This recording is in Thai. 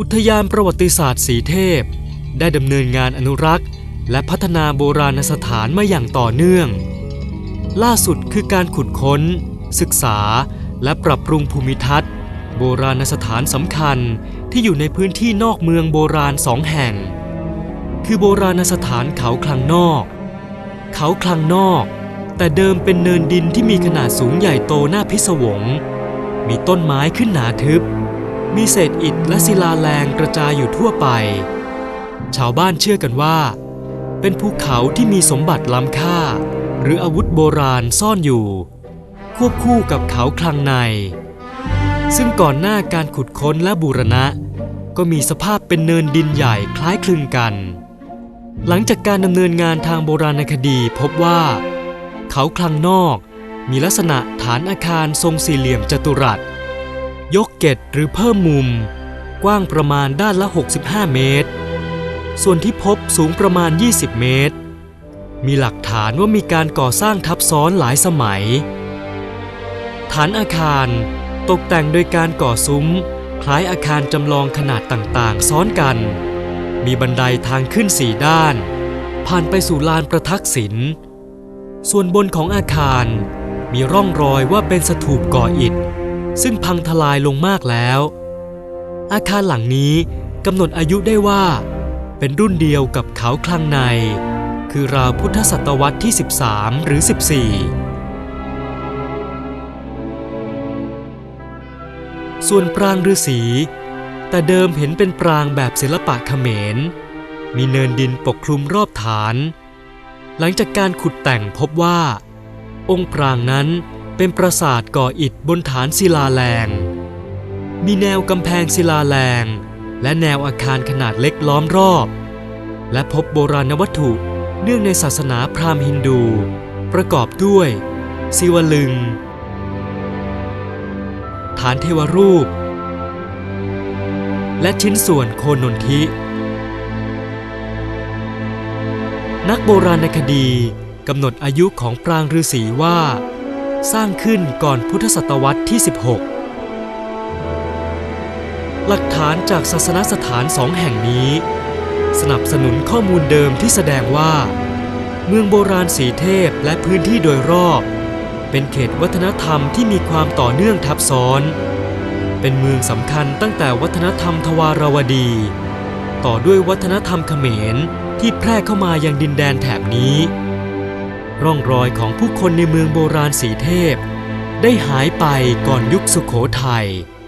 อุทยานประวัติศาสตร์สีเทพ ได้ดำเนินงานอนุรักษ์ และพัฒนาโบราณสถานมาอย่างต่อเนื่อง ล่าสุดคือการขุดค้น ศึกษา และปรับปรุงภูมิทัศน์ โบราณสถานสำคัญที่อยู่ในพื้นที่นอกเมืองโบราณสองแห่ง คือโบราณสถานเขาคลังนอก เขาคลังนอก แต่เดิมเป็นเนินดินที่มีขนาดสูงใหญ่โตน่าพิศวง มีต้นไม้ขึ้นหนาทึบ มีเศษอิฐและศิลาแรงกระจายอยู่ทั่วไป ชาวบ้านเชื่อกันว่า เป็นภูเขาที่มีสมบัติล้ำค่า หรืออาวุธโบราณซ่อนอยู่ ควบคู่กับเขาคลังใน ซึ่งก่อนหน้าการขุดค้นและบูรณะ ก็มีสภาพเป็นเนินดินใหญ่คล้ายคลึงกัน หลังจากการดำเนินงานทางโบราณคดีพบว่า เขาคลังนอกมีลักษณะฐานอาคารทรงสี่เหลี่ยมจัตุรัส ยกเกตหรือเพิ่มมุม กว้างประมาณด้านละ 65 เมตร ส่วนที่พบสูงประมาณ 20 เมตร มีหลักฐานว่ามีการก่อสร้างทับซ้อนหลายสมัย ฐานอาคารตกแต่งโดยการก่อซุ้ม คล้ายอาคารจำลองขนาดต่างๆ ซ้อนกัน มีบันไดทางขึ้นสี่ด้าน ผ่านไปสู่ลานประทักษิณส่วนบนของอาคารมีร่องรอยว่าเป็นสถูปก่ออิฐ ซึ่งพังทลายลงมากแล้ว อาคารหลังนี้กำหนดอายุได้ว่า เป็นรุ่นเดียวกับเขาคลังใน คือราวพุทธศตวรรษที่ 13 หรือ 14 ส่วนปรางฤาษีแต่เดิมเห็นเป็นปรางแบบศิลปะเขมร มีเนินดินปกคลุมรอบฐาน หลังจากการขุดแต่งพบว่า องค์ปรางนั้น เป็นปราสาทก่ออิฐบนฐานศิลาแรง มีแนวกำแพงศิลาแรง และแนวอาคารขนาดเล็กล้อมรอบ และพบโบราณวัตถุเนื่องในศาสนาพราหมณ์ฮินดู ประกอบด้วยศิวลึง ฐานเทวรูป และชิ้นส่วนโคนนทิ นักโบราณคดีกำหนดอายุของปรางฤาษีว่า สร้างขึ้นก่อนพุทธศตวรรษที่ 16 หลักฐานจากศาสนสถานสองแห่งนี้ สนับสนุนข้อมูลเดิมที่แสดงว่า เมืองโบราณสีเทพและพื้นที่โดยรอบ เป็นเขตวัฒนธรรมที่มีความต่อเนื่องทับซ้อน เป็นเมืองสำคัญตั้งแต่วัฒนธรรมทวารวดี ต่อด้วยวัฒนธรรมเขมรที่แพร่เข้ามายังดินแดนแถบนี้ ร่องรอยของผู้คนในเมืองโบราณสีเทพ ได้หายไปก่อนยุคสุขโขทัย「